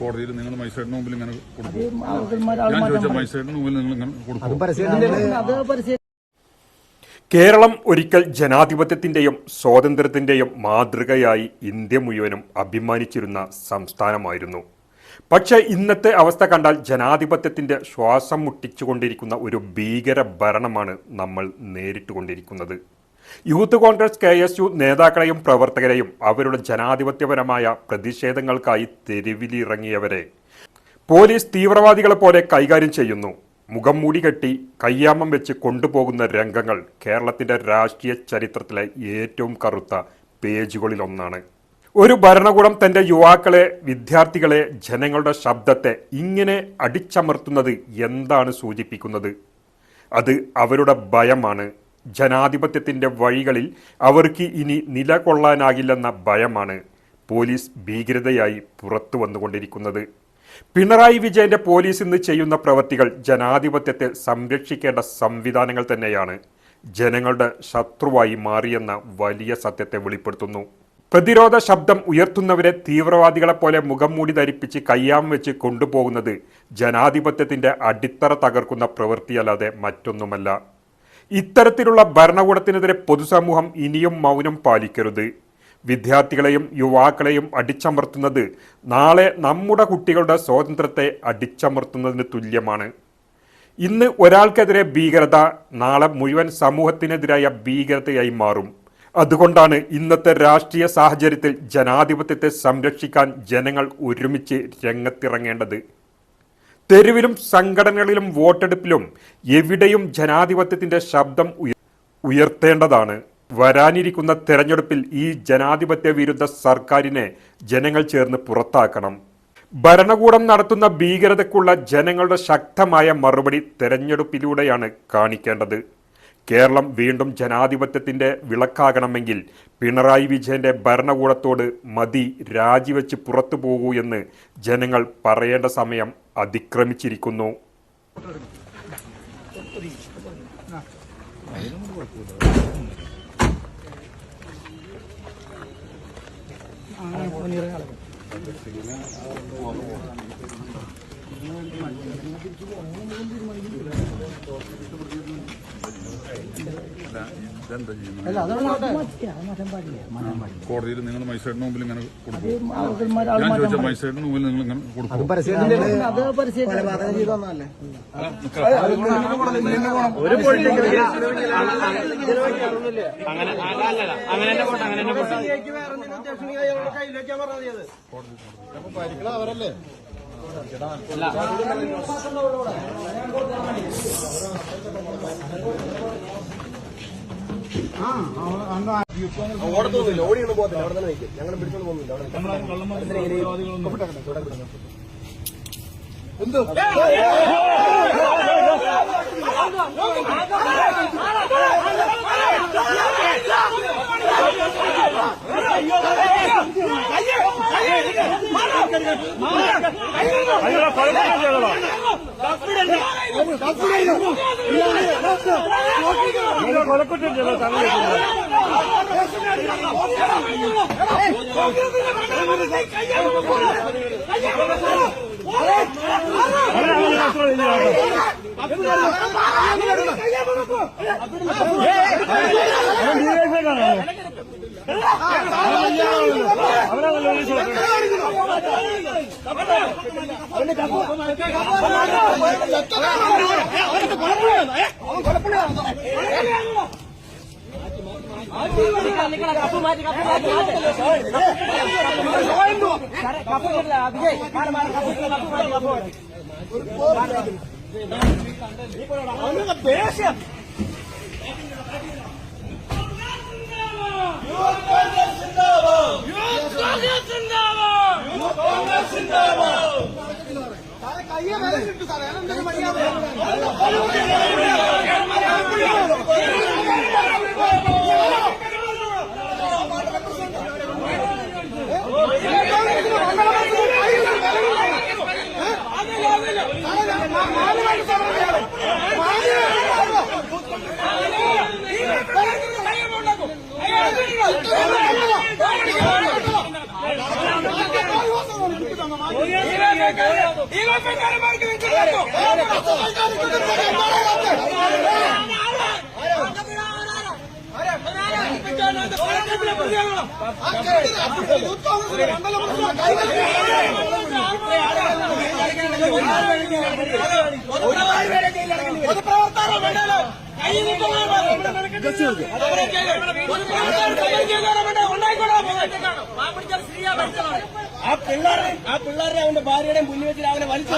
കോടതിയിൽ നിങ്ങൾ മജിസ്ട്രേറ്റിന് മുമ്പിൽ ഇങ്ങനെ കൊടുക്കും. അത് ഞാൻ ചോദിച്ച മജിസ്ട്രേറ്റിന് മുമ്പിൽ നിങ്ങൾ ഇങ്ങനെ കൊടുക്കും. കേരളം ഒരിക്കൽ ജനാധിപത്യത്തിന്റെയും സ്വാതന്ത്ര്യത്തിന്റെയും മാതൃകയായി ഇന്ത്യ മുഴുവനും അഭിമാനിച്ചിരുന്ന സംസ്ഥാനമായിരുന്നു. പക്ഷേ ഇന്നത്തെ അവസ്ഥ കണ്ടാൽ ജനാധിപത്യത്തിന്റെ ശ്വാസം മുട്ടിച്ചുകൊണ്ടിരിക്കുന്ന ഒരു ഭീകര ഭരണമാണ് നമ്മൾ നേരിട്ടുകൊണ്ടിരിക്കുന്നത്. Youth Congress K S U നേതാക്കളെയും പ്രവർത്തകരെയും അവരുടെ ജനാധിപത്യപരമായ പ്രതിഷേധങ്ങൾക്കായി തെരുവിലിറങ്ങിയവരെ. പോലീസ് തീവ്രവാദികളെ പോലെ കൈകാര്യം ചെയ്യുന്നു. മുഖം മൂടി കെട്ടി കയ്യാമം വെച്ച് കൊണ്ടുപോകുന്ന രംഗങ്ങൾ കേരളത്തിന്റെ രാഷ്ട്രീയ ചരിത്രത്തിലെ ഏറ്റവും കറുത്ത പേജുകളിലൊന്നാണ്. ഒരു ഭരണകൂടം തന്റെ യുവാക്കളെ വിദ്യാർത്ഥികളെ ജനങ്ങളുടെ ശബ്ദത്തെ ഇങ്ങനെ അടിച്ചമർത്തുന്നത് എന്താണ് സൂചിപ്പിക്കുന്നത്? അത് അവരുടെ ഭയമാണ്. ജനാധിപത്യത്തിന്റെ വഴികളിൽ അവർക്ക് ഇനി നിലകൊള്ളാനാകില്ലെന്ന ഭയമാണ് പോലീസ് ഭീകരതയായി പുറത്തു വന്നുകൊണ്ടിരിക്കുന്നത്. പിണറായി വിജയന്റെ പോലീസ് ഇന്ന് ചെയ്യുന്ന പ്രവൃത്തികൾ ജനാധിപത്യത്തെ സംരക്ഷിക്കേണ്ട സംവിധാനങ്ങൾ തന്നെയാണ്. ജനങ്ങളുടെ ശത്രുവായി മാറിയെന്ന വലിയ സത്യത്തെ വെളിപ്പെടുത്തുന്നു. പ്രതിരോധ ശബ്ദം ഉയർത്തുന്നവരെ തീവ്രവാദികളെ പോലെ മുഖം മൂടി ധരിപ്പിച്ച് കയ്യാം വെച്ച് കൊണ്ടുപോകുന്നത് ജനാധിപത്യത്തിന്റെ അടിത്തറ തകർക്കുന്ന പ്രവൃത്തിയല്ലാതെ മറ്റൊന്നുമല്ല. ഇത്തരത്തിലുള്ള ഭരണകൂടത്തിനെതിരെ പൊതുസമൂഹം ഇനിയും മൗനം പാലിക്കരുത്. വിദ്യാർത്ഥികളെയും യുവാക്കളെയും അടിച്ചമർത്തുന്നത് നാളെ നമ്മുടെ കുട്ടികളുടെ സ്വാതന്ത്ര്യത്തെ അടിച്ചമർത്തുന്നതിന് തുല്യമാണ്. ഇന്ന് ഒരാൾക്കെതിരെ ഭീകരത നാളെ മുഴുവൻ സമൂഹത്തിനെതിരായ ഭീകരതയായി മാറും. അതുകൊണ്ടാണ് ഇന്നത്തെ രാഷ്ട്രീയ സാഹചര്യത്തിൽ ജനാധിപത്യത്തെ സംരക്ഷിക്കാൻ ജനങ്ങൾ ഒരുമിച്ച് രംഗത്തിറങ്ങേണ്ടത്. തെരുവിലും സംഘടനകളിലും വോട്ടെടുപ്പിലും എവിടെയും ജനാധിപത്യത്തിന്റെ ശബ്ദം ഉയർത്തേണ്ടതാണ്. വരാനിരിക്കുന്ന തെരഞ്ഞെടുപ്പിൽ ഈ ജനാധിപത്യ വിരുദ്ധ സർക്കാരിനെ ജനങ്ങൾ ചേർന്ന് പുറത്താക്കണം. ഭരണകൂടം നടത്തുന്ന ഭീകരതയ്ക്കുള്ള ജനങ്ങളുടെ ശക്തമായ മറുപടി തെരഞ്ഞെടുപ്പിലൂടെയാണ് കാണിക്കേണ്ടത്. കേരളം വീണ്ടും ജനാധിപത്യത്തിന്റെ വിളക്കാകണമെങ്കിൽ പിണറായി വിജയന്റെ ഭരണകൂടത്തോട് മതി രാജിവെച്ച് പുറത്തു പോകൂ എന്ന് ജനങ്ങൾ പറയേണ്ട സമയം അതിക്രമിച്ചിരിക്കുന്നു. അല്ല ചെയ്യുന്നത് അല്ല കോടതിയിൽ നിങ്ങൾ മജിസ്ട്രേറ്റിന് മുമ്പിൽ ഇങ്ങനെ കൊടുക്കും. അത് ഞാൻ ചോദിച്ച മജിസ്ട്രേറ്റിന് മുമ്പിൽ നിങ്ങൾ ഇങ്ങനെ കൊടുക്കും. ഓടത്തൊന്നുമില്ല ഓടി ഒന്നും പോകത്തില്ല അവിടെ തന്നെ നിൽക്കും ഞങ്ങൾ പിടിച്ചോണ്ട് പോകുന്നില്ല അവിടെ എന്ത് കൊലക്കൊട്ടില്ല അത് കപ്പ് ചെയ്തൊന്നല്ലേ കപ്പ് പൊളിറ്റിക്കൽ അങ്ങനെ അല്ല അല്ല കപ്പ് കപ്പ് പോട്ടെ അങ്ങനെ തന്നെ പോട്ടെ ഓടത്തൊന്നുമില്ല ഓടിയൊന്നും പോകത്തില്ല അവിടെ തന്നെ നിൽക്കും ഞങ്ങൾ പിടിച്ചോണ്ട് പോകുന്നില്ല Y lo pegaba que me quedaba. ആ പിള്ളേരെ ആ പിള്ളേരെ അവന്റെ ഭാര്യയുടെയും മുന്നിൽ വെച്ച് രാവിലെ വലിച്ചു